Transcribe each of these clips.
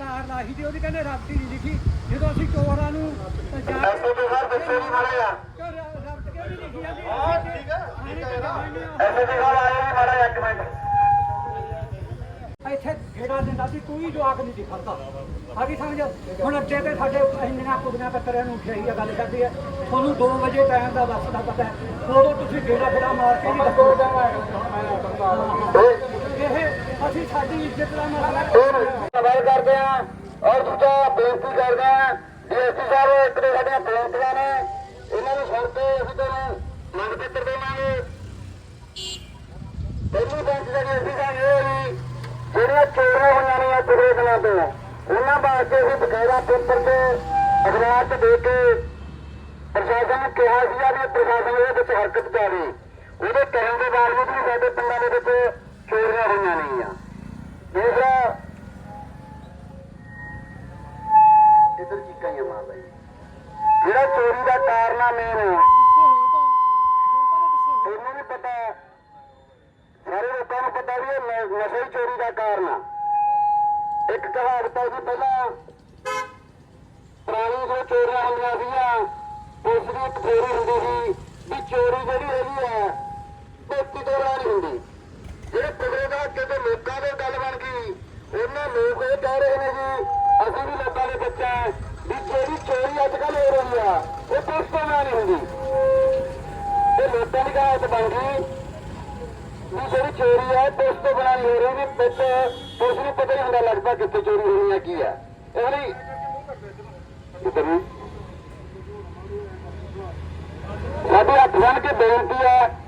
ਤਾਰ ਲਾਹੀ ਤੇ ਉਹਦੀ ਕਹਿੰਦੇ ਰੱਬਤੀ ਨਹੀਂ ਲਿਖੀ। ਜਦੋਂ ਅਸੀਂ ਚੋਰਾਂ ਨੂੰ ਜਾ ਐਸੇ ਦੇ ਹਰ ਬੱਚੇ ਨਹੀਂ ਮਾਰੇ ਆ। ਰੱਬਤ ਕਿਉਂ ਨਹੀਂ ਲਿਖੀ ਜਾਂਦੀ? ਹਾਂ, ਠੀਕ ਹੈ, ਠੀਕ ਹੈ ਨਾ। ਹੈ ਐਸੇ ਦੇ ਆਏ ਨਹੀਂ ਮਾਰੇ ਇੱਕ ਮਿੰਟ। ਇੱਥੇ ਗੇੜਾ ਦਿੰਦਾ ਸੀ ਕੋਈ ਜਵਾਕ ਨਹੀਂ ਦਿਖਦਾ ਆਗੀ ਸਮਝ ਹੁਣ ਅੱਡੇ ਤੇ ਸਾਡੇ ਇੰਨੀਆਂ ਕੁੜੀਆਂ ਕੱਤਰਿਆਂ ਨੂੰ ਉਠਾਈ ਆ ਗੱਲ ਕਰਦੀ ਹੈ ਤੁਹਾਨੂੰ 2 ਵਜੇ ਟਾਈਮ ਦਾ ਬੱਸ ਦਾ ਪਤਾ ਹੈ। ਉਦੋਂ ਤੁਸੀਂ ਗੇੜਾ ਫੇੜਾ ਮਾਰ ਕੇ ਨਹੀਂ ਦੱਸੋ। ਅਸੀਂ ਸਾਡੀ ਇੱਜ਼ਤ ਦਾ ਮਸਲਾ ਸਵਾਲ ਕਰਦੇ ਆ ਔਰ ਦੂਜਾ ਬੇਨਤੀ ਕਰਦੇ ਆ ਡੀਐਸਪੀ ਸਾਹਿਬ ਇੱਕ ਦੋ ਸਾਡੀਆਂ ਬੇਨਤੀਆਂ ਨੇ, ਇਹਨਾਂ ਨੂੰ ਸੁਣ ਕੇ ਅਸੀਂ ਤੁਹਾਨੂੰ ਮੰਗ ਪੱਤਰ ਦੇਵਾਂਗੇ। ਪਹਿਲੀ ਬੇਨਤੀ ਜਿਹੜੀ ਅਸੀਂ ਸਾਹਿਬ ਇਹ ਹੈ ਜਿਹੜੀਆਂ ਚੋਰੀਆਂ ਹੋਈਆਂ ਨੇ ਪਿਛਲੇ ਦਿਨਾਂ ਤੋਂ, ਉਹਨਾਂ ਵਾਸਤੇ ਅਸੀਂ ਬਕਾਇਦਾ ਪੇਪਰ ਤੇ ਅਖਬਾਰ 'ਚ ਦੇ ਕੇ ਪ੍ਰਸ਼ਾਸਨ ਨੂੰ ਕਿਹਾ ਸੀਗਾ ਵੀ ਪ੍ਰਸ਼ਾਸਨ ਉਹਦੇ ਵਿੱਚ ਹਰਕਤ ਕਰੇ ਉਹਦੇ ਕਹਿਣ ਦੇ ਬਾਵਜੂਦ ਵੀ ਸਾਡੇ ਪਿੰਡਾਂ ਦੇ ਵਿੱਚ ਚੋਰੀਆਂ ਦਾ ਕਾਰਨ ਆ ਮੇਨ ਤੁਹਾਨੂੰ ਵੀ ਪਤਾ ਸਾਰੇ ਲੋਕਾਂ ਨੂੰ ਪਤਾ ਵੀ ਇਹ ਨਸ਼ੇ ਚੋਰੀ ਦਾ ਕਾਰਨ ਆ। ਇੱਕ ਕਹਾਵਤ ਹੈ ਜੀ ਪਹਿਲਾਂ ਪੁਰਾਣੀ ਜੋ ਚੋਰੀਆਂ ਹੁੰਦੀਆਂ ਸੀਗੀਆਂ ਉਸ ਦੀ ਇੱਕ ਥਿਊਰੀ ਹੁੰਦੀ ਸੀ ਵੀ ਚੋਰੀ ਜਿਹੜੀ ਹੈਗੀ ਆ, ਪੇਟੀ ਤੋਂ ਨਹੀਂ ਹੁੰਦੀ। ਜਿਹੜੇ ਪਿਛਲੇ ਦਾ ਕਿਤੇ ਲੋਕਾਂ ਦੇ ਗੱਲ ਬਣ ਗਈ, ਉਹਨਾਂ ਲੋਕ ਇਹ ਕਹਿ ਰਹੇ ਨੇ ਜੀ, ਅਸੀਂ ਵੀ ਲੋਕਾਂ ਦੇ ਬੱਚਾ ਵੀ ਜਿਹੜੀ ਚੋਰੀ ਅੱਜ ਕੱਲ ਹੋ ਰਹੀ ਆ ਉਹ ਪੁਲਿਸ ਤੋਂ ਨਹੀਂ ਹੁੰਦੀ ਇਹ ਲੋਕਾਂ ਦੀ ਕਹਾਵਤ ਬਣ ਗਈ। ਵੀ ਜਿਹੜੀ ਚੋਰੀ ਹੈ ਪੁਲਿਸ ਤੋਂ ਬਣਾ ਨਹੀਂ ਹੋ ਰਹੀ ਵੀ ਵਿੱਚ ਪੁਲਿਸ ਨੂੰ ਪਤਾ ਨਹੀਂ ਹੁੰਦਾ ਲੱਗਦਾ ਕਿੱਥੇ ਚੋਰੀ ਹੋਣੀ ਹੈ ਕੀ ਹੈ ਇਹ ਲਈ ਕਿਤੇ ਸਾਡੀ ਹੱਥ ਬਣ ਕੇ ਬੇਨਤੀ ਹੈ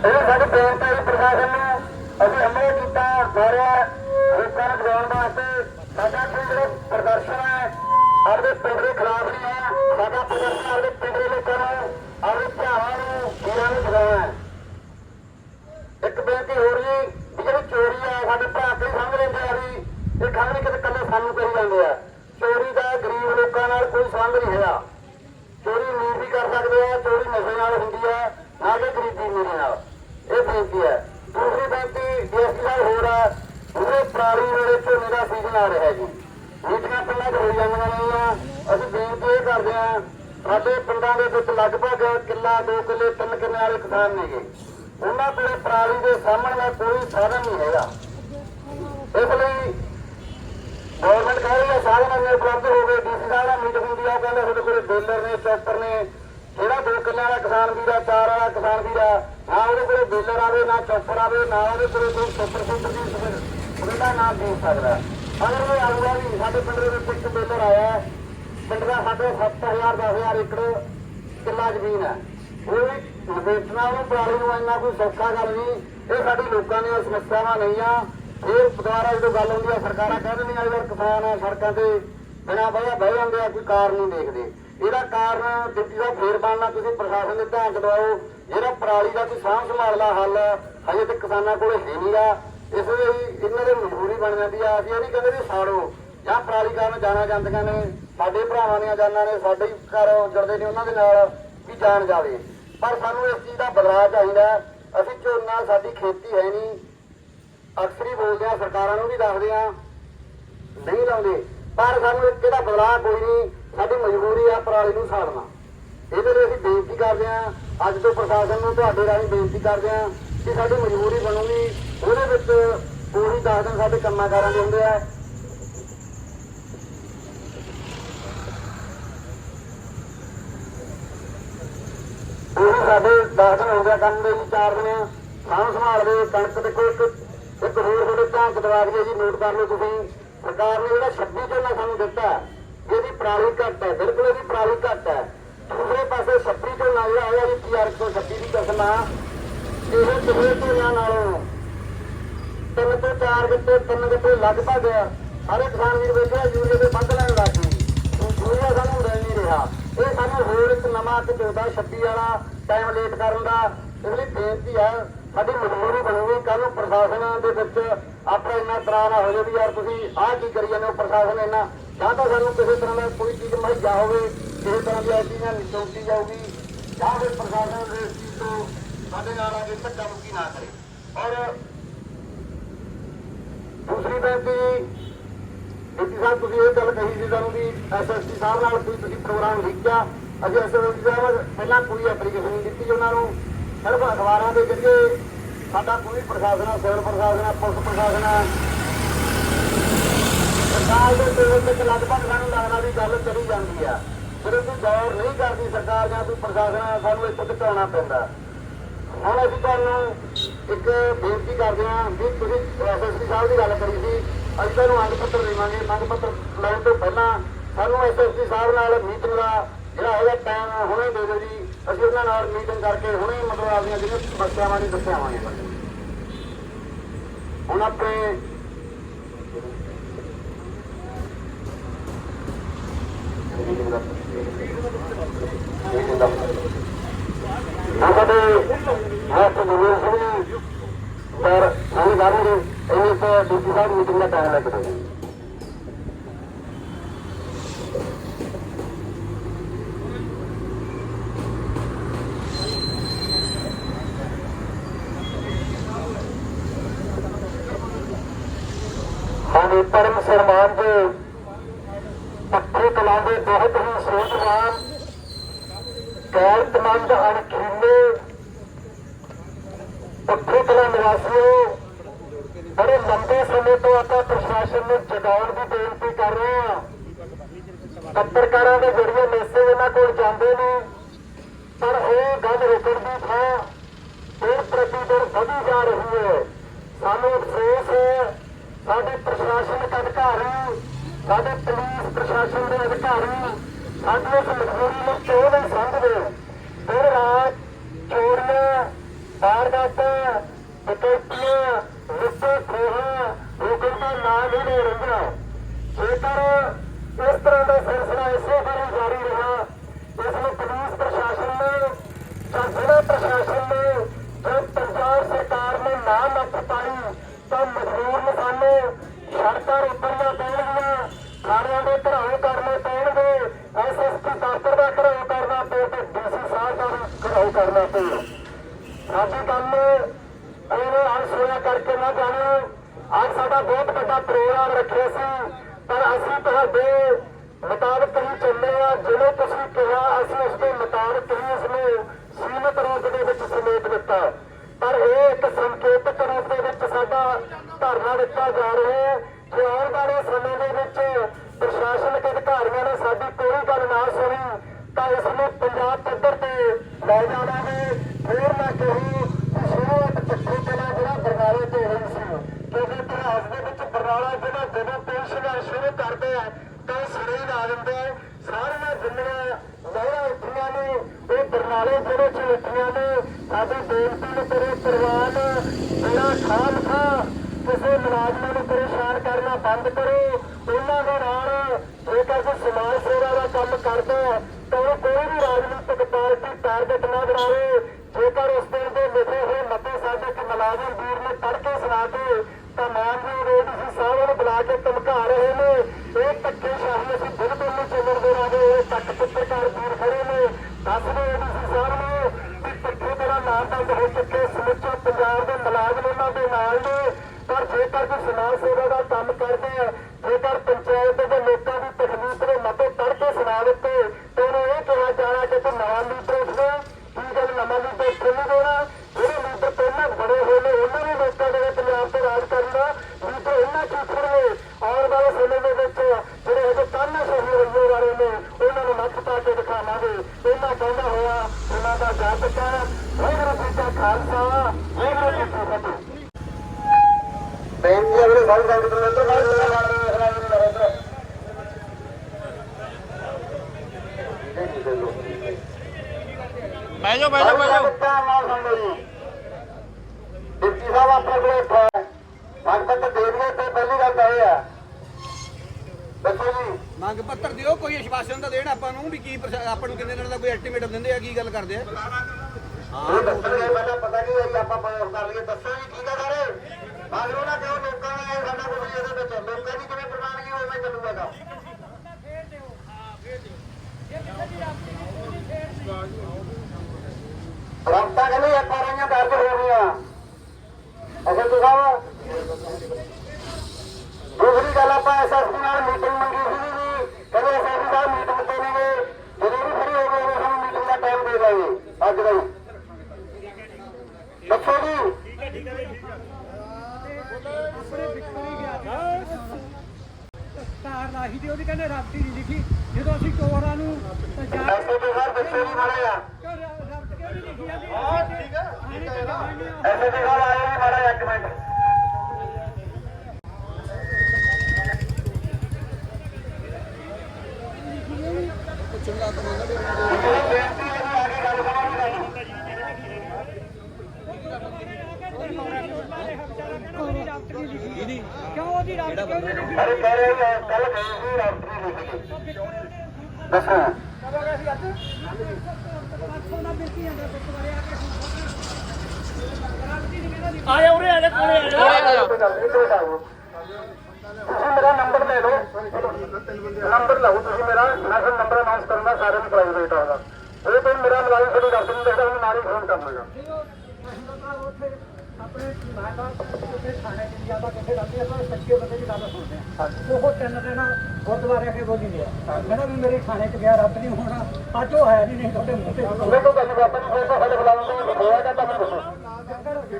ਇਹ ਸਾਡੀ ਬੇਨਤੀ ਹੈ ਪ੍ਰਸ਼ਾਸਨ ਨੂੰ ਅਸੀਂ ਹਮਲਾ ਕੀਤਾ ਸਾਰਿਆਂ ਲੋਕਾਂ ਨੂੰ ਬਚਾਉਣ ਵਾਸਤੇ ਸਾਡਾ ਕੋਈ ਜਿਹੜਾ ਪ੍ਰਦਰਸ਼ਨ ਹੈ। ਆਪਣੇ ਪਿੰਡ ਦੇ ਖਿਲਾਫ ਨਹੀਂ ਹੈ। ਸਾਡਾ ਪ੍ਰਦਰਸ਼ਨ ਆਪਣੇ ਪਿੰਡ ਦੇ ਲੋਕਾਂ ਨੂੰ ਆਪਣੇ ਭਰਾਵਾਂ ਨੂੰ, ਵੀਰਾਂ ਨੂੰ ਬਚਾਉਣਾ ਹੈ। ਇੱਕ ਬੇਨਤੀ ਹੋ ਰਹੀ ਵੀ ਜਿਹੜੀ ਚੋਰੀ ਹੈ ਸਾਡੇ ਭਰਾ ਤੇ ਸਮਝ ਲੈਂਦੇ ਆ ਵੀ ਇਹ ਖੰਡ ਨਹੀਂ ਕਿਤੇ ਕੱਲੇ ਸਾਨੂੰ ਕਰੀ ਜਾਂਦੇ ਆ। ਚੋਰੀ ਦਾ ਗਰੀਬ ਲੋਕਾਂ ਨਾਲ ਕੋਈ ਸੰਬੰਧ ਨਹੀਂ ਹੈਗਾ। ਚੋਰੀ ਅਮੀਰ ਵੀ ਕਰ ਸਕਦੇ ਆ, ਚੋਰੀ ਨਸ਼ੇ ਨਾਲ ਹੁੰਦੀ ਆ, ਨਾ ਕਿ ਗਰੀਬੀ ਮੇਰੇ ਨਾਲ। ਇਹ ਬੇਨਤੀ ਹੈ। ਦੂਸਰੀ ਬੇਨਤੀ ਡੀਐਸਪੀ ਸਾਹਿਬ ਹੋਰ ਆ ਉਹਦੇ ਪ੍ਰਾਣੀ ਵੇਲੇ ਝੋਨੇ ਦਾ ਸੀਜ਼ਨ ਆ ਰਿਹਾ ਜੀ। ਮੀਟਿੰਗਾਂ ਪਿੰਡਾਂ 'ਚ ਜਾਂਦੀਆਂ ਨੇ ਅਸੀਂ ਬੇਨਤੀ ਇਹ ਕਰਦੇ ਆ ਸਾਡੇ ਪਿੰਡਾਂ ਦੇ ਵਿੱਚ ਲਗਭਗ ਕਿੱਲਾ, ਦੋ ਕਿੱਲੇ, ਤਿੰਨ ਕਿੱਲੇ ਵਾਲੇ ਕਿਸਾਨ ਨੇਗੇ। ਉਹਨਾਂ ਕੋਲੇ ਪਰਾਲੀ ਦੇ ਸਾਹਮਣੇ ਕੋਈ ਸਾਧਨ ਨਹੀਂ ਹੈਗਾ। ਇਸ ਲਈ ਗਵਰਨਮੈਂਟ ਕਹਿ ਰਹੀ ਹੈ, ਸਾਧਨ ਨੇ ਉਪਲਬਧ ਹੋ ਗਏ। ਡੀਸੀ ਸਾਹਿਬ ਨਾਲ ਮੀਟਿੰਗ ਹੁੰਦੀ ਆ ਕਹਿੰਦੇ ਤੁਹਾਡੇ ਕੋਲੇ ਬੇਲਰ ਨੇ ਚੌਪਰ ਨੇ, ਜਿਹੜਾ ਦੋ ਕਿੱਲੇ ਵਾਲਾ ਕਿਸਾਨ ਵੀਰ ਚਾਰ ਵਾਲਾ ਕਿਸਾਨ ਵੀਰ ਆ ਨਾ ਉਹਦੇ ਕੋਲ ਬੇਲਰ ਆਵੇ ਨਾ ਚੌਪਰ ਆਵੇ ਨਾ ਉਹਦੇ ਕੋਲ ਕੋਈ ਸੁਪਰ ਸੀਟਰ ਦੀ ਉਹਦਾ ਨਾਮ ਦੇ ਸਕਦਾ। ਅਗਰ ਉਹ ਆਊਗਾ ਵੀ ਸਾਡੇ ਪਿੰਡ ਦੇ ਵਿੱਚ ਇੱਕ ਬੇਲਰ ਆਇਆ ਪਿੰਡ ਦਾ ਸਾਡੇ 7000 10000 ਏਕੜ ਕਿੱਲਾ ਜ਼ਮੀਨ ਹੈ। ਉਹ ਵੀ ਵੇਚਣਾ ਉਹਨੂੰ ਪਰਾਲੀ ਨੂੰ ਇੰਨਾ ਕੋਈ ਸੌਖਾ ਗੱਲ ਨਹੀਂ। ਇਹ ਸਾਡੀ ਲੋਕਾਂ ਦੀਆਂ ਸਮੱਸਿਆਵਾਂ ਨਹੀਂ ਆ। ਇਹ ਦੁਬਾਰਾ ਜਦੋਂ ਗੱਲ ਹੁੰਦੀ ਆ, ਸਰਕਾਰਾਂ ਕਹਿ ਦਿੰਦੀਆਂ ਯਾਰ ਕਿਸਾਨ ਆ ਸੜਕਾਂ ਤੇ ਬਿਨਾਂ ਵਜ੍ਹਾ ਬਹਿ ਜਾਂਦੇ ਆ, ਕੋਈ ਕਾਰ ਨਹੀਂ ਦੇਖਦੇ। ਇਹਦਾ ਕਾਰਨ ਡਿਪਟੀ ਦਾ ਫੇਰ ਬਣਨਾ, ਤੁਸੀਂ ਪ੍ਰਸ਼ਾਸਨ ਦੇ ਧਿਆਨ 'ਚ ਦਿਵਾਓ। ਜਿਹੜਾ ਪਰਾਲੀ ਦਾ ਕੋਈ ਸਾਂਭ ਸੰਭਾਲ ਦਾ ਹੱਲ, ਹਜੇ ਤੱਕ ਕਿਸਾਨਾਂ ਕੋਲ ਹੈ ਨਹੀਂਗਾ ਇਸ ਲਈ ਇਹਨਾਂ ਦੇ ਮਜਬੂਰੀ ਬਣ ਜਾਂਦੀ ਆ। ਅਸੀਂ ਇਹ ਨਹੀਂ ਕਹਿੰਦੇ ਵੀ ਸਾੜੋ, ਜਾਂ ਪਰਾਲੀ ਕਾਰਨ ਜਾਣਾ ਜਾਂਦੀਆਂ ਨੇ, ਸਾਡੇ ਭਰਾਵਾਂ ਦੀਆਂ ਜਾਨਾਂ ਨੇ, ਸਾਡੇ ਘਰ ਜੁੜਦੇ ਨੇ ਉਹਨਾਂ ਦੇ ਨਾਲ, ਵੀ ਜਾਣ ਜਾਵੇ। ਪਰ ਸਾਨੂੰ ਇਸ ਚੀਜ਼ ਦਾ ਬਦਲਾਅ ਚਾਹੀਦਾ ਅਸੀਂ ਝੋਨਾ, ਸਾਡੀ ਖੇਤੀ ਹੈ ਨਹੀਂ ਅਕਸਰ ਹੀ ਬੋਲਦੇ ਆ, ਸਰਕਾਰਾਂ ਨੂੰ ਵੀ ਦੱਸਦੇ ਆ, ਨਹੀਂ ਲਾਉਂਦੇ। ਪਰ ਸਾਨੂੰ ਇੱਕ ਇਹਦਾ ਬਦਲਾਅ ਕੋਈ ਨਹੀਂ ਸਾਡੀ ਮਜਬੂਰੀ ਆ ਪਰਾਲੀ ਨੂੰ ਸਾੜਨਾ। ਇਹਦੇ ਲਈ ਅਸੀਂ ਬੇਨਤੀ ਕਰਦੇ ਆ ਅੱਜ ਤੋਂ ਪ੍ਰਸ਼ਾਸਨ ਨੂੰ ਤੁਹਾਡੇ ਰਾਹੀਂ ਬੇਨਤੀ ਕਰਦੇ ਆ ਕਿ ਸਾਡੀ ਮਜਬੂਰੀ ਬਣੂਗੀ। ਉਹਦੇ ਵਿੱਚ ਪੂਰੀ 10 ਦਿਨ ਸਾਡੇ ਕੰਮਾਂ ਦੇ ਹੁੰਦੇ ਆ। ਉਹ ਸਾਡੇ 10 ਦਿਨ ਹੋ ਗਿਆ ਕੰਮ ਦੇ ਜੀ 4 ਦਿਨ। ਸਾਂਭ ਸੰਭਾਲਦੇ ਕਣਕ ਦੇ ਕੋਈ ਇੱਕ ਹੋਰ ਤੁਹਾਡੇ ਝਾਂਕ ਦਵਾ ਕੇ ਜੀ, ਨੋਟ ਕਰ ਲਓ ਤੁਸੀਂ। ਸਰਕਾਰ ਨੇ ਜਿਹੜਾ 26 ਝੋਨਾ ਸਾਨੂੰ ਦਿੱਤਾ ਇਹਦੀ ਪਰਾਲੀ ਘੱਟ ਹੈ, ਬਿਲਕੁਲ ਇਹਦੀ ਪਰਾਲੀ ਘੱਟ ਹੈ। ਦੂਸਰੇ ਪਾਸੇ 26 ਝੋਨਾ ਜਿਹੜਾ ਹੈਗਾ ਜੀ ਪੀਆਰ 126 ਦੀ ਕਿਸਮ ਆ। ਇਹ ਪਿਛਲੇ ਝੋਨਾ ਨਾਲੋਂ ਤਿੰਨ ਤੋਂ ਚਾਰ ਗੱਟੇ ਤਿੰਨ ਗੱਟੇ ਲਗਭਗ ਸਾਰੇ ਕਿਸਾਨ ਵੀਰ ਬੈਠੇ ਯੂਰੀਆ ਦੇ ਵੱਧ ਲੈਣ ਲੱਗ ਗਏ ਯੂਰੀਆ ਸਾਨੂੰ ਮਿਲ ਨਹੀਂ ਰਿਹਾ। ਇਹ ਸਾਨੂੰ ਹੋਰ ਇੱਕ ਨਵਾਂ ਕਿ 1426 ਵਾਲਾ ਟਾਈਮ ਲੇਟ ਕਰਨ ਦਾ ਇਸ ਲਈ ਬੇਨਤੀ ਹੈ ਸਾਡੀ ਮਜਬੂਰੀ ਬਣੂਗੀ। ਕੱਲ ਨੂੰ ਪ੍ਰਸ਼ਾਸਨ ਦੇ ਵਿੱਚ ਆਪਣਾ ਇੰਨਾ ਤਰਾਹ ਹੋ ਜਾਵੇ ਵੀ ਯਾਰ ਤੁਸੀਂ ਆਹ ਕੀ ਕਰੀ ਜਾਂਦੇ ਹੋ? ਪ੍ਰਸ਼ਾਸਨ ਇੰਨਾ ਜਾਂ ਤਾਂ ਸਾਨੂੰ ਕਿਸੇ ਤਰ੍ਹਾਂ ਦਾ ਕੋਈ ਚੀਜ਼ ਮੁਹੱਈਆ ਹੋਵੇ, ਕਿਸੇ ਤਰ੍ਹਾਂ ਦੀ ਐਸੀ ਨਾ ਨਿਚੋਟੀ ਜਾਊਗੀ, ਜਾਂ ਫਿਰ ਪ੍ਰਸ਼ਾਸਨ ਦੇ ਚੀਜ਼ ਤੋਂ ਸਾਡੇ ਨਾਲ ਆ ਕੇ ਧੱਕਾ ਮੁੱਕੀ ਨਾ ਕਰੇ। ਔਰ ਦੂਸਰੀ ਬੇਨਤੀ ਡਿਪਟੀ ਸਾਹਿਬ, ਤੁਸੀਂ ਇਹ ਗੱਲ ਕਹੀ ਸੀ ਸਾਨੂੰ ਵੀ ਐਸਐਸਪੀ ਸਾਹਿਬ ਨਾਲ ਕੋਈ ਤੁਸੀਂ ਪ੍ਰੋਗਰਾਮ ਲਿਖਿਆ। ਅਸੀਂ ਐਸਐਸਪੀ ਸਾਹਿਬ ਪਹਿਲਾਂ ਕੋਈ ਐਪਲੀਕੇਸ਼ਨ ਦਿੱਤੀ ਉਹਨਾਂ ਨੂੰ। ਸਿਰਫ ਅਖਬਾਰਾਂ ਦੇ ਜ਼ਰੀਏ ਸਾਡਾ ਕੋਈ ਪ੍ਰਸ਼ਾਸਨ ਆ, ਸਿਵਲ ਪ੍ਰਸ਼ਾਸਨ ਆ, ਪੁਲਿਸ ਪ੍ਰਸ਼ਾਸਨ ਆ, ਸਰਕਾਰ ਦੇ ਲੈਵਲ ਤੱਕ ਲਗਭਗ ਸਾਨੂੰ ਲੱਗਦਾ ਵੀ ਗੱਲ ਕਰੀ ਜਾਂਦੀ ਆ। ਸਿਰਫ ਕੋਈ ਗੌਰ ਨਹੀਂ ਕਰਦੀ ਸਰਕਾਰ ਜਾਂ ਕੋਈ ਪ੍ਰਸ਼ਾਸਨ ਆ, ਸਾਨੂੰ ਇੱਥੇ ਘਟਾਉਣਾ ਪੈਂਦਾ। ਹੁਣ ਅਸੀਂ ਤੁਹਾਨੂੰ ਇੱਕ ਬੇਨਤੀ ਕਰਦੇ ਹਾਂ ਵੀ ਤੁਸੀਂ ਐਸਐਸਪੀ ਸਾਹਿਬ ਦੀ ਗੱਲ ਕਰੀ ਸੀ ਅਸੀਂ ਤੁਹਾਨੂੰ ਮੰਗ ਪੱਤਰ ਦੇਵਾਂਗੇ। ਮੰਗ ਪੱਤਰ ਲੈਣ ਤੋਂ ਪਹਿਲਾਂ ਸਾਨੂੰ ਐਸਐਸਪੀ ਸਾਹਿਬ ਨਾਲ ਮੀਟਿੰਗ ਦਾ ਜਿਹੜਾ ਹੈਗਾ ਟਾਈਮ ਹੁਣੇ ਦੇ ਦਿਓ ਜੀ। ਅਸੀਂ ਉਹਨਾਂ ਨਾਲ ਮੀਟਿੰਗ ਕਰਕੇ ਹੁਣੇ ਮਤਲਬ ਆਪਣੀਆਂ ਜਿਹੜੀਆਂ ਸਮੱਸਿਆਵਾਂ ਨੇ ਦੱਸਿਆਵਾਂਗੇ ਹੁਣ ਆਪਣੇ ਸਾਡੇ ਹੱਥ ਗੁਰੂ ਸਿੰਘ ਪਰ ਸਾਨੂੰ ਜਾਣਗੇ ਇਹਨੇ ਤੇ ਡਿਪਟੀ ਸਾਹਿਬ ਮੀਟਿੰਗ ਦਾ ਟਾਈਮ ਲੱਗ ਸਰਮਾਨ ਸਾਡੇ ਦੇ ਪੱਖੇ ਕਲਾਂ ਦੇ ਬਹੁਤ ਹੀ ਸੋਝਵਾਨ ਗੈਰਤਮੰਦ ਅਣਖੀਲੇ ਪੱਖੇ ਕਲਾਂ ਨਿਵਾਸੀਓ, ਬੜੇ ਲੰਬੇ ਸਮੇਂ ਤੋਂ ਆਪਾਂ ਪ੍ਰਸ਼ਾਸਨ ਨੂੰ ਜਗਾਉਣ ਦੀ ਬੇਨਤੀ ਕਰ ਰਹੇ ਹਾਂ। ਪੱਤਰਕਾਰਾਂ ਦੇ ਜਰੀਏ ਮੈਸੇਜ ਇਹਨਾਂ ਕੋਲ ਜਾਂਦੇ ਨੇ, ਪਰ ਉਹ ਗੱਲ ਰੁਕਣ ਦੀ ਥਾਂ ਦਿਨ ਪ੍ਰਤੀ ਦਿਨ ਵਧੀ ਜਾ ਰਹੀ ਹੈ। ਸਾਨੂੰ ਅਫਸੋਸ ਹੈ ਸਾਡੇ ਪ੍ਰਸ਼ਾਸਨਿਕ ਅਧਿਕਾਰੀ, ਸਾਡੇ ਪੁਲਿਸ ਪ੍ਰਸ਼ਾਸਨ ਦੇ ਅਧਿਕਾਰੀ, ਸਾਡੀ ਇਸ ਮਜਬੂਰੀ ਨੂੰ ਕਿਉਂ ਨਹੀਂ ਸਮਝਦੇ? ਦਿਨ ਰਾਤ ਚੋਰੀਆਂ, ਵਾਰਦਾਤਾਂ, ਡਕੈਤੀਆਂ, ਲੁੱਟਾਂ ਖੋਹਾਂ ਰੁਕਣ ਦਾ ਨਾਂ ਨਹੀਂ ਲੈ ਰਹੀਆਂ। ਜੇਕਰ ਇਸ ਤਰ੍ਹਾਂ ਦਾ ਸਿਲਸਿਲਾ ਇਸੇ ਤਰ੍ਹਾਂ ਜਾਰੀ ਰਿਹਾ ਇਸ ਨੂੰ ਪੁਲਿਸ ਪ੍ਰਸ਼ਾਸਨ ਨੇ ਜਾਂ ਜ਼ਿਲ੍ਹਾ ਪ੍ਰਸ਼ਾਸਨ ਨੇ ਜਾਂ ਪੰਜਾਬ ਸਰਕਾਰ ਨੇ ਨਾ ਨੱਥ ਪਾਈ ਤਾਂ ਮਜਬੂਰ ਸਾਨੂੰ ਸੜਕਾਂ ਰੋਕਣੀਆਂ ਪੈਣਗੀਆਂ ਥਾਣਿਆਂ ਦੇ ਘਰਾਓ ਕਰਨੇ ਪੈਣਗੇ ਐਸਐਸਪੀ ਦਫ਼ਤਰ ਦਾ ਘਰਾਓ ਕਰਨਾ ਪਊ ਤੇ ਡੀਸੀ ਸਾਹਿਬ ਦਾ ਵੀ ਘਰਾਓ ਕਰਨਾ ਪਊ ਸਾਡੀ ਕੰਮ ਇਹਨੇ ਅਣਸੁਣਿਆ ਕਰਕੇ ਨਾ ਜਾਣੋ ਅੱਜ ਸਾਡਾ ਬਹੁਤ ਵੱਡਾ ਪ੍ਰੋਗਰਾਮ ਰੱਖਿਆ ਸੀ ਪਰ ਅਸੀਂ ਤੁਹਾਡੇ ਮੁਤਾਬਕ ਚੱਲੇ ਆ ਜਿਵੇਂ ਤੁਸੀਂ ਕਿਹਾ, ਅਸੀਂ ਉਸ ਦੇ ਮੁਤਾਬਕ ਹੀ ਇਸ ਨੂੰ ਸੀਮਤ ਰੂਪ ਦੇ ਵਿੱਚ ਸਮੇਟ ਦਿੱਤਾ। ਪਰ ਇਹ ਇੱਕ ਸੰਕੇਤਕ ਰੂਪ ਦੇ ਵਿੱਚ ਸਾਡਾ ਧਰਨਾ ਦਿੱਤਾ ਜਾ ਰਿਹਾ ਹੈ ਕਿ ਆਉਣ ਵਾਲੇ ਸਮੇਂ ਦੇ ਵਿੱਚ ਪ੍ਰਸ਼ਾਸਨਿਕ ਅਧਿਕਾਰੀਆਂ ਨੇ ਸਾਡੀ ਕੋਈ ਗੱਲ ਨਾ ਸੁਣੀ, ਤਾਂ ਇਸ ਨੂੰ ਪੰਜਾਬ ਪੱਧਰ ਤੇ ਲੈ ਜਾਵਾਂਗੇ। ਫੇਰ ਮੈਂ ਕਹੀ ਕਿ ਸ਼ੁਰੂਆਤ ਪੱਖੇ ਕਲਾ ਜਿਹੜਾ ਬਰਨਾਲੇ ਤੋਂ ਹੋਈ ਸੀ। ਕਿਉਂਕਿ ਇਤਿਹਾਸ ਦੇ ਵਿੱਚ ਬਰਨਾਲਾ ਜਿਹੜਾ ਜਦੋਂ ਪੇਸ਼ਗਾ ਸ਼ੁਰੂ ਕਰਦੇ ਆ ਤਾਂ ਸਿਰੇ ਹੀ ਲਾ ਦਿੰਦੇ ਸਾਰੀਆਂ ਜਿੰਨੀਆਂ ਲਹਿਰਾਂ ਉੱਠੀਆਂ ਨੇ ਇਹ ਬਰਨਾਲੇ ਜਿਹੜੇ ਚ ਉੱਠੀਆਂ ਨੇ। ਸਾਡੀ ਬੇਨਤੀ ਨੂੰ ਕਰੇ ਪ੍ਰਵਾਨ ਜਿਹੜਾ ਖਾਨ ਕਿਸੇ ਮੁਲਾਜ਼ਮਾਂ ਨੂੰ ਪਰੇਸ਼ਾਨ ਕਰਨਾ ਬੰਦ ਕਰੋ। ਉਹਨਾਂ ਦੇ ਨਾਲ ਜੇਕਰ ਕੋਈ ਸਮਾਜ ਸੇਵਾ ਦਾ ਕੰਮ ਕਰਦਾ ਤਾਂ ਉਹ ਕੋਈ ਵੀ ਰਾਜਨੀਤਿਕ ਪਾਰਟੀ ਟਾਰਗੇਟ ਨਾ ਬਣਾਵੇ। ਜੇਕਰ ਉਸ ਦਿਨ ਦੇ ਲਿਖੇ ਹੋਏ ਮਤੇ ਸਾਡੇ ਇੱਕ ਮੁਲਾਜ਼ਮ ਵੀਰ ਨੇ ਤੜਕੇ ਸੁਣਾ ਕੇ ਤਾਂ ਮਾਨਯੋਗ ਏਡੀਸੀ ਸਾਹਿਬ ਨੂੰ ਬੁਲਾ ਕੇ ਧਮਕਾ ਰਹੇ ਨੇ। ਇਹ ਧੱਕੇ ਅਸੀਂ ਬਿਲਕੁਲ ਨਹੀਂ ਚੱਲਣ ਦੇਵਾਂਗੇ ਇਹ ਤੱਕ ਪੱਤਰਕਾਰ ਵੀਰ ਖੜੇ ਨੇ ਦੱਸਦੇ ਏਡੀਸੀ ਸਾਹਿਬ ਨੂੰ ਕਿ ਪੱਖੇ ਮੇਰਾ ਨਾਮ ਬੰਦ ਹੋ ਚੁੱਕੇ ਸਮੁੱਚਾ ਪੰਜਾਬ ਦੇ ਮੁਲਾਜ਼ਮ ਉਹਨਾਂ ਦੇ ਨਾਲ ਨੇ। ਪਰ ਜੇਕਰ ਕੋਈ ਸਮਾਜ ਸੇਵਾ ਦਾ ਕੰਮ ਕਰਦੇ ਆ ਜੇਕਰ ਪੰਚਾਇਤ ਦੇ ਲੋਕਾਂ ਦੀ ਤਕਲੀਫ ਦੇ ਮਤੇ ਪੜ੍ਹ ਕੇ ਸੁਣਾ ਦਿੱਤੇ ਤੇ ਉਹਨੂੰ ਇਹ ਕਿਹਾ ਜਾਣਾ ਕਿ ਤੂੰ ਨਵਾਂ ਲੀਡਰ ਉੱਠਦੇ ਕੀ ਗੱਲ ਨਵਾਂ ਲੀਡਰ ਉੱਠਣ ਨਹੀਂ ਦੇਣਾ ਜਿਹੜੇ ਲੀਡਰ ਪਹਿਲਾਂ ਬੜੇ ਹੋਏ ਨੇ ਉਹਨਾਂ ਨੇ ਲੋਕਾਂ ਦੇ ਪੰਜਾਬ ਤੇ ਰਾਜ ਕਰਨਾ ਲੀਡਰ ਇਹਨਾਂ ਕੀ ਖੜਵੇ ਆਉਣ ਵਾਲੇ ਸਮੇਂ ਦੇ ਵਿੱਚ ਜਿਹੜੇ ਹਜੇ ਕਾਨਾ ਸਹੀ ਰਹੀਏ ਵਾਲੇ ਨੇ ਉਹਨਾਂ ਨੂੰ ਨੱਥ ਪਾ ਕੇ ਦਿਖਾਵਾਂਗੇ ਇਹਨਾਂ ਕਹਿੰਦਾ ਹੋਇਆ ਉਹਨਾਂ ਦਾ ਜਾਤਕ ਹੈ ਵਾਹਿਗੁਰੂ ਜੀ ਕਾ ਖਾਲਸਾ ਵਾਹਿਗੁਰੂ ਜੀ ਕੀ ਫਤਿਹ ਬੇਨਤੀ ਹੈ ਵੀਰੇ ਸਾਰੀ ਸੰਗਤ ਨੂੰ ਅੰਦਰ ਬਾਹਰ ਚਲਾ ਜਾਣਾ ਹੈ ਇਸਲਾਮ ਨੂੰ ਨਰਿੰਦਰ ਬਹਿ ਜਾਓ ਬਹਿ ਜਾਓ ਬਹਿ ਜਾਓ ਡਿਪਟੀ ਸਾਹਿਬ ਆਪਣੇ ਕੋਲ ਉੱਠਾ ਸੰਗਤ ਦੇ ਦਈਏ ਤੇ ਪਹਿਲੀ ਗੱਲ ਤਾਂ ਇਹ ਹੈ ਦੱਸੋ ਜੀ ਮੰਗ ਪੱਤਰ ਦਿਓ ਤਾਂ ਦੇਣ ਆਪਾਂ ਨੂੰ ਵੀ ਕੀ ਪ੍ਰਸ਼ਾ- ਆਪਾਂ ਨੂੰ ਕਿੰਨੇ ਦਿਨ ਦਾ ਕੋਈ ਐਸਟੀਮੇਟ ਦਿੰਦੇ ਆ, ਕੀ ਗੱਲ ਕਰਦੇ ਆ? ਹਾਂ। ਦੱਸਣਗੇ ਪਹਿਲਾਂ ਪਤਾ ਕੀ ਹੈ ਆਪਾਂ ਪਾਸ ਕਰ ਲਈਏ। ਦੱਸੋ ਜੀ ਠੀਕ ਆ ਸਾਰੇ ਬਾਗਰੋ ਨਾ ਕਿਉਂ ਲੋਕਾਂ ਨੇ, ਸਾਡਾ ਕੁਝ ਇਹਦੇ ਵਿੱਚ। ਲੋਕਾਂ ਦੀ ਕਿਵੇਂ ਪ੍ਰਵਾਨਗੀ ਹੋਵੇ ਚੱਲੂਗਾ ਕੰਮ ਰਮਤਾ ਕਹਿੰਦੇ ਇੱਕ ਵਾਰੀਆਂ ਦਰਜ ਹੋ ਗਈਆਂ ਅਸਲ ਤੋਂ ਸਾਹਿਬ ਦੂਸਰੀ ਗੱਲ ਆਪਾਂ ਐਸਐਸਪੀ ਨਾਲ ਮੀਟਿੰਗ ਮੰਗੀ ਸੀ ਜੀ ਕਹਿੰਦੇ ਐਸਐਸਪੀ ਸਾਹਿਬ ਮੀਟਿੰਗ ਤੇ ਨਹੀਂ ਗਏ ਜਦੋਂ ਵੀ ਫਰੀ ਹੋ ਗਏ ਉਦੋਂ ਸਾਨੂੰ ਮੀਟਿੰਗ ਦਾ ਟਾਈਮ ਦੇ ਦੇਵੇ ਅੱਜ ਦਾ ਹੀ ਦੱਸੋ ਜੀ ਆਪਣੇ ਵਿਕਟਰੀ ਗਿਆ ਤਾਰ ਲਾਹੀ ਤੇ ਉਹਦੀ ਕਹਿੰਦੇ ਰਾਬਤੀ ਨਹੀਂ ਲਿਖੀ ਜਦੋਂ ਅਸੀਂ ਚੋਰਾਂ ਨੂੰ ਜਾ ਐਸੇ ਤੇ ਸਰ ਦੱਸੋ ਜੀ ਮਾੜਾ ਜਿਹਾ ਰਬਤ ਕਿਉਂ ਨਹੀਂ ਲਿਖੀ ਜਾਂਦੀ ਹਾਂ ਠੀਕ ਹੈ ਠੀਕ ਹੈ ਐਸੇ ਤੇ ਸਰ ਆਏ ਜੀ ਮਾੜਾ ਜਿਹਾ ਇੱਕ ਮਿੰਟ। ਕਿਉਂ ਉਹਦੀ ਰਬਤ ਕਿਉਂ ਨਹੀਂ ਲਿਖੀ ਅਰੇ ਕਹਿ ਰਹੇ ਕੱਲ ਗਏ ਸੀ, ਰਾਤਰੀ ਲਿਖੀ ਦੱਸੋ। ਪਰਸੋਂ ਦਾ ਬਿਲਕੀ ਜਾਂਦਾ ਗੁਰਦੁਆਰੇ ਆ ਆਇਆ ਉਰੇ ਆ ਜਾ ਕੋਲੇ ਆ ਜਾ। ਤੁਸੀਂ ਮੇਰਾ ਨੰਬਰ ਲੈ ਲਓ। ਨੰਬਰ ਲਓ ਤੁਸੀਂ ਮੇਰਾ। ਮੈਂ ਫਿਰ ਨੰਬਰ ਅਨਾਉਂਸ ਕਰੂੰਗਾ ਸਾਰਿਆਂ ਨੂੰ ਪ੍ਰਾਈਵੇਟ ਆਉਗਾ ਇਹ ਕੋਈ ਮੇਰਾ ਮਲਾਈ ਤੁਹਾਡੀ ਡਾਕਟਰ ਨੂੰ ਦੇਖਦਾ ਮੈਂ ਨਾਲ ਹੀ ਫੋਨ ਕਰ ਤਾਂ ਉੱਥੇ ਆਪਣੇ ਮਾਤਾ ਉੱਥੇ ਥਾਣੇ ਚ ਜ਼ਿਆਦਾ ਕਿੱਥੇ ਰਹਿੰਦੇ ਆ ਤਾਂ ਸੱਚੇ ਬੰਦੇ ਦੀ ਗੱਲ ਸੁਣਦੇ ਆ ਉਹ ਤਿੰਨ ਦਿਨ ਗੁਰਦੁਆਰੇ ਆ ਕੇ ਬੋਲੀ ਲਿਆ ਕਹਿੰਦਾ ਵੀ ਮੇਰੇ ਥਾਣੇ ਚ ਗਿਆ ਰੱਬ ਨਹੀਂ ਹੋਣਾ। ਅੱਜ ਉਹ ਹੈ ਨਹੀਂ ਨਹੀਂ ਤੁਹਾਡੇ ਮੂੰਹ ਤੇ। ਉਹਨੇ ਤੋਂ ਤੁਹਾਨੂੰ ਆਪਾਂ ਨੂੰ ਫੋਨ ਤੋਂ ਸਾਡੇ ਬੁਲਾਉਂਦੇ ਹੋਇਆ ਤਾਂ ਤੁਹਾਨੂੰ ਦੱਸੋ। ਉਹ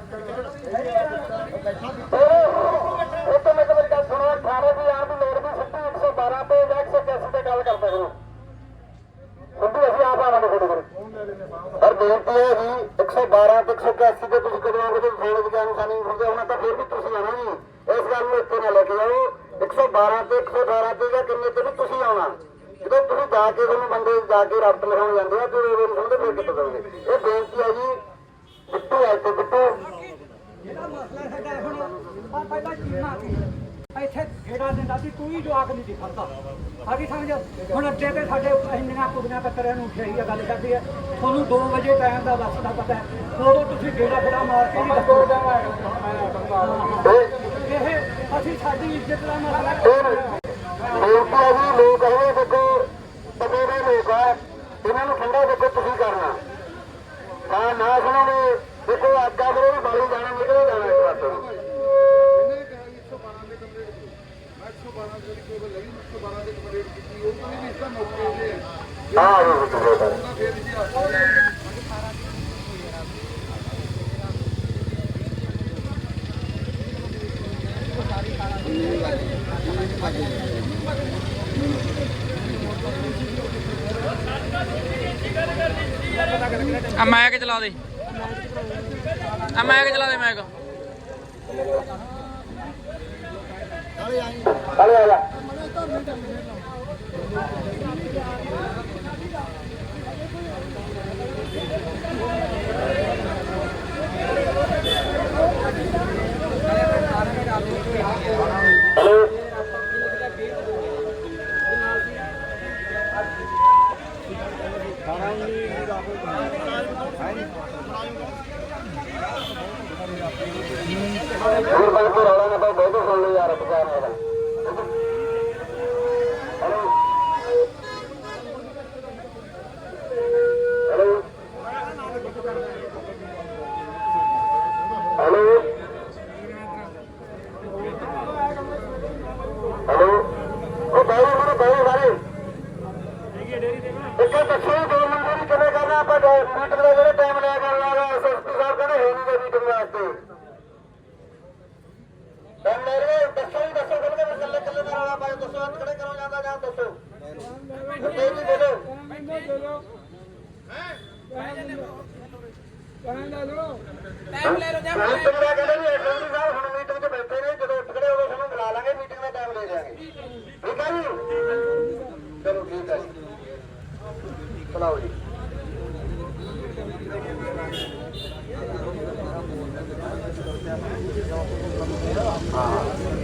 ਤੋਂ ਮੈਂ ਮੇਰੀ ਗੱਲ ਸੁਣੋ 18 ਦੀ ਆਪ ਦੀ ਲੋੜ ਵੀ ਸਿੱਧੀ 112 ਤੇ 181 ਤੇ ਗੱਲ ਕਰਦੇ ਹੋ ਸਿੱਧੀ, ਅਸੀਂ ਆਪ ਆਵਾਂਗੇ ਤੁਹਾਡੇ ਕੋਲ। ਪਰ ਬੇਨਤੀ ਹੈ ਜੀ 112 ਤੇ 181 ਤੇ ਤੁਸੀਂ ਕਦੋਂ ਆਉਂਗੇ ਤੇ ਫੋਨ ਵਿੱਚ ਜਾਣ ਸਾਨੀ ਹੁੰਦੇ ਹੋਣਾ ਤਾਂ ਫਿਰ ਵੀ ਤੁਸੀਂ ਆਉਣਾ ਜੀ। ਇਸ ਗੱਲ ਨੂੰ ਇੱਥੇ ਨਾ ਲੈ ਕੇ ਜਾਓ। 112 ਤੇ 118 ਤੇ ਜਾਂ ਕਿੰਨੇ ਤੇ ਵੀ ਤੁਸੀਂ ਆਉਣਾ। ਜਦੋਂ ਤੁਸੀਂ ਜਾ ਕੇ ਤੁਹਾਨੂੰ ਬੰਦੇ ਜਾ ਕੇ ਰੱਬ ਲਿਖਾਉਣ ਜਾਂਦੇ ਆ ਤੇ ਉਹ ਸੁਣਦੇ ਫਿਰ ਕਿੱਥੇ ਦੋਗੇ ਇਹ ਬੇਨਤੀ ਹੈ ਜੀ, ਬਿੱਟੂ ਹੈ ਤੇ ਬਿੱਟੂ ਜਿਹੜਾ ਮਸਲਾ ਸਾਡਾ ਹੁਣ ਆ ਪਹਿਲਾਂ ਚੀਨਾ ਸੀ ਇੱਥੇ ਜਿਹੜਾ ਦਿੰਦਾ ਸੀ ਕੋਈ ਜਵਾਕ ਨਹੀਂ ਸੀ ਸਾਡੀ ਸਮਝ ਹੁਣ ਅੱਡੇ ਤੇ ਸਾਡੇ ਇੰਨੀਆਂ ਕੁੜੀਆਂ ਕੱਤਰਿਆਂ ਨੂੰ ਉਠਾਈ ਆ ਗੱਲ ਕਰਦੀ ਹੈ ਤੁਹਾਨੂੰ 2 ਵਜੇ ਟਾਈਮ ਦਾ ਬੱਸ ਦਾ ਪਤਾ ਹੈ। ਉਦੋਂ ਤੁਸੀਂ ਗੇੜਾ ਫੇੜਾ ਮਾਰ ਕੇ ਨਹੀਂ ਦੱਸੋ। ਇਹ ਅਸੀਂ ਸਾਡੀ ਇੱਜ਼ਤ ਦਾ ਮਸਲਾ ਫਿਰ ਬੇਨਤੀ ਲੋਕ ਇਹ ਦੇਖੋ ਦਬੇ ਦੇ ਲੋਕ ਆ। ਇਹਨਾਂ ਨੂੰ ਠੰਡਾ ਦੇਖੋ ਤੁਸੀਂ ਕਰਨਾ। ਹਾਂ ਨਾ ਸੁਣੋਗੇ। ਦੇਖੋ ਅੱਗਾ ਫਿਰ ਇਹ ਬਾਲੀ ਜਾਣਾ ਨਿਕਲੇ ਜਾਣਾ ਇਸ ਪਾਸੇ ਨੂੰ ਹਾਂ। ਉਹ ਤੁਸੀਂ ਕਰ ਆ ਮੈਕ ਚਲਾ ਦੇ। ਆ ਮੈਕ ਚਲਾ ਦੇ ਮੈਕ ਹਲੇ ਆ ਜਾ ਹੈਲੋ ਹੋਰ ਬਾਈ ਤੋਂ ਰੌਲਾ ਨਾ Gure baitarola nabai baita zango jarrapetan eta meeting ਦਾ ਕਹਿੰਦੇ ਵੀ ਐਸਐਸਪੀ ਸਾਹਿਬ ਹੁਣ ਮੀਟਿੰਗ 'ਚ ਬੈਠੇ ਨੇ, ਜਦੋਂ ਉੱਠ ਖੜੇ ਹੋਵੇ ਸਾਨੂੰ ਬੁਲਾ ਲਾਂਗੇ ਮੀਟਿੰਗ ਦਾ ਟਾਈਮ ਲੈ ਜਾਾਂਗੇ ਠੀਕ ਹੈ ਜੀ? ਚਲੋ ਠੀਕ ਹੈ ਜੀ। ਬੁਲਾਓ ਜੀ। ਹਾਂ।